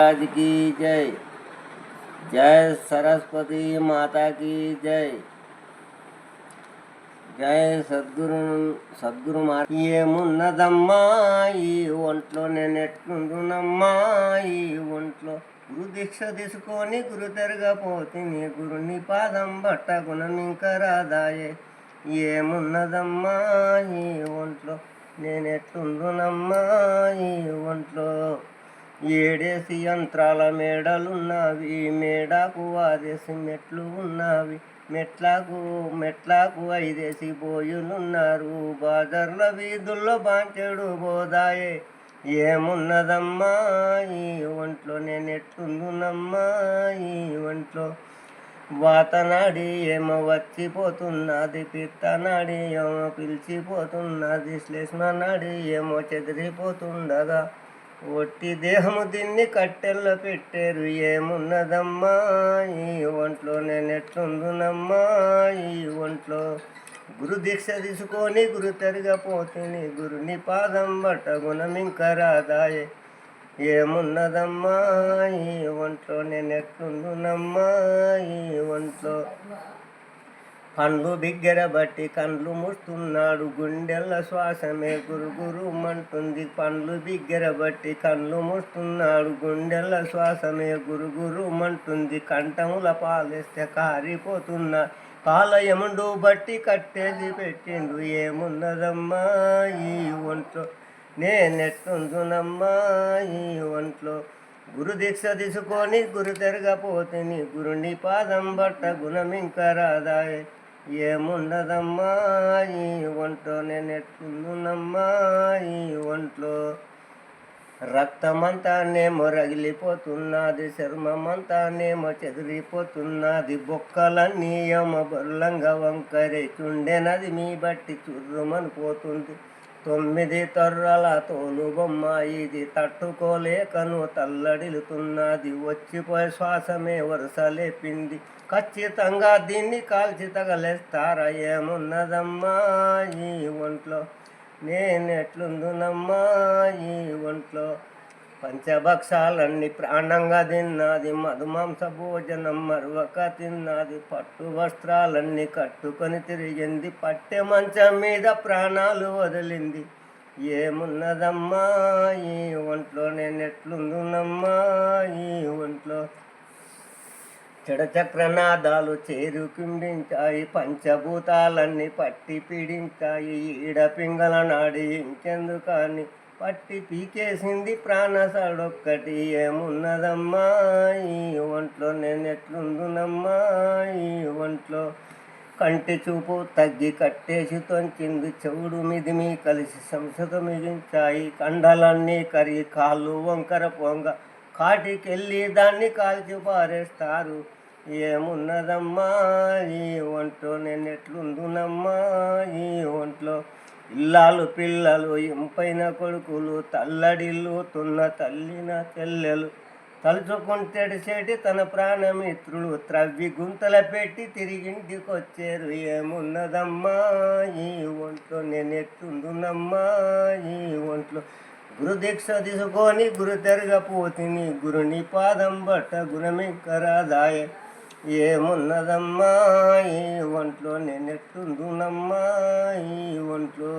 महाराज की जय जय सरस्वती माता की जय జయ సద్గురు సద్గురు మా ఏమున్నదమ్మా ఈ ఒంట్లో నేను ఎట్లుండునమ్మా ఈ ఒంట్లో గురు దీక్ష తీసుకొని గురు తిరగపోతిని గురుని పాదం బట్ట గుణం ఇంకా రాదాయే ఏమున్నదమ్మా ఈ ఒంట్లో నేను ఎట్లుండునమ్మా ఈ ఒంట్లో ఏడేసి యంత్రాల మేడలున్నవి మేడకు వాదేసి మెట్లు ఉన్నవి మెట్లకు మెట్లకు ఐదేసి బోయులున్నారు. బాదర్ల వీధుల్లో బాంచెడు బోదాయే ఏమున్నదమ్మా ఈ ఒంట్లో నేను ఎట్లుందునమ్మా ఈ ఒంట్లో? వాతనాడి ఏమో వచ్చిపోతున్నది పిత్తనాడి ఏమో పిలిచిపోతున్నది శ్లేష్మనాడి ఏమో చెదిరిపోతుండగా ఒట్టి దేహము దీన్ని కట్టెల్లో పెట్టారు ఏమున్నదమ్మా? ఈ ఒంట్లో నేనెట్లుందునమ్మా ఈ ఒంట్లో గురు దీక్ష తీసుకొని గురు తిరగపోతుంది గురుని పాదం బట్ట గుణం ఇంకా రాదాయే. ఏమున్నదమ్మా? ఈ ఒంట్లో నేనెట్లుందునమ్మా ఈ ఒంట్లో పండ్లు బిగ్గర బట్టి కండ్లు ముస్తున్నాడు. గుండెల శ్వాసమే గురుగురు మంటుంది. పండ్లు బిగ్గర బట్టి కండ్లు ముస్తున్నాడు. గుండెల శ్వాసమే గురుగురు మంటుంది. కంఠముల పాలిస్తే కారిపోతున్నా కాలయముండు బట్టి కట్టేది పెట్టిండు. ఏమున్నదమ్మా ఈ ఒంట్లో? నేనెట్టుందునమ్మా ఈ ఒంట్లో? గురు దీక్ష తీసుకొని గురు తిరగపోతిని గురుని పాదం బట్ట గుణం ఇంకా రాదాయే. ఏముండదమ్మా ఈ ఒంట్లో నేను ఎట్లుందునమ్మా ఈ ఒంట్లో రక్తమంతానేమో రగిలిపోతున్నది చర్మమంతానేమో చెదిరిపోతున్నది బొక్కలన్నీ ఏమో బొల్లంగా వంకరే చుండెనది మీ బట్టి చుర్రుమనిపోతుంది తొమ్మిది తొర్రల తోలు బొమ్మ ఇది తట్టుకోలేకను తల్లడిల్లుతున్నది. వచ్చిపోయి శ్వాసమే వరుస లేపింది. ఖచ్చితంగా దీన్ని కాల్చి తగలేస్తారా? ఏమున్నదమ్మా ఈ ఒంట్లో? నేనెట్లుందునమ్మా ఈ ఒంట్లో? పంచభక్షాలన్నీ ప్రాణంగా తిన్నది మధుమాంస భోజనం మరొక తిన్నది పట్టు వస్త్రాలన్నీ కట్టుకొని తిరిగింది పట్టె మంచం మీద ప్రాణాలు వదిలింది. ఏమున్నదమ్మా ఈ ఒంట్లో నేను ఎట్లుందునమ్మా ఈ ఒంట్లో చక్రనాదాలు చేరు కిండించాయి పంచభూతాలన్నీ పట్టి పీడించాయి ఈడ పింగళ నాడి ఇంకెందుకని పట్టి పీకేసింది ప్రాణసాడొక్కటి ఏమున్నదమ్మా? ఈ ఒంట్లో నేను ఎట్లుందునమ్మా ఈ ఒంట్లో కంటి చూపు తగ్గి కట్టేసి తొంచింది చెవుడు మిదిమి కలిసి సంసత మిగించాయి కండలన్నీ కరిగి కాళ్ళు వంకర పొంగ కాటికెళ్ళి దాన్ని కాల్చి పారేస్తారు. ఏమున్నదమ్మా? ఈ ఒంట్లో నేను ఎట్లుందునమ్మా ఈ ఒంట్లో ఇల్లాలు పిల్లలు ఇంపైన కొడుకులు తల్లడిల్లు తున్న తల్లిన చెల్లెలు. తలుచుకుంటెడిసేటి తన ప్రాణమిత్రులు త్రవ్వి గుంతల పెట్టి తిరిగింటికొచ్చారు. ఏమున్నదమ్మా ఈ ఒంట్లో నేను ఎట్టుందునమ్మా ఈ ఒంట్లో గురు దీక్ష తీసుకొని గురు తిరగపోతిని గురుని పాదం బట్ట గుణమింకరాదాయ ఏమున్నదమ్మా? ఈ ఒంట్లో నేనెట్టుందునమ్మా ఈ ఒంట్లో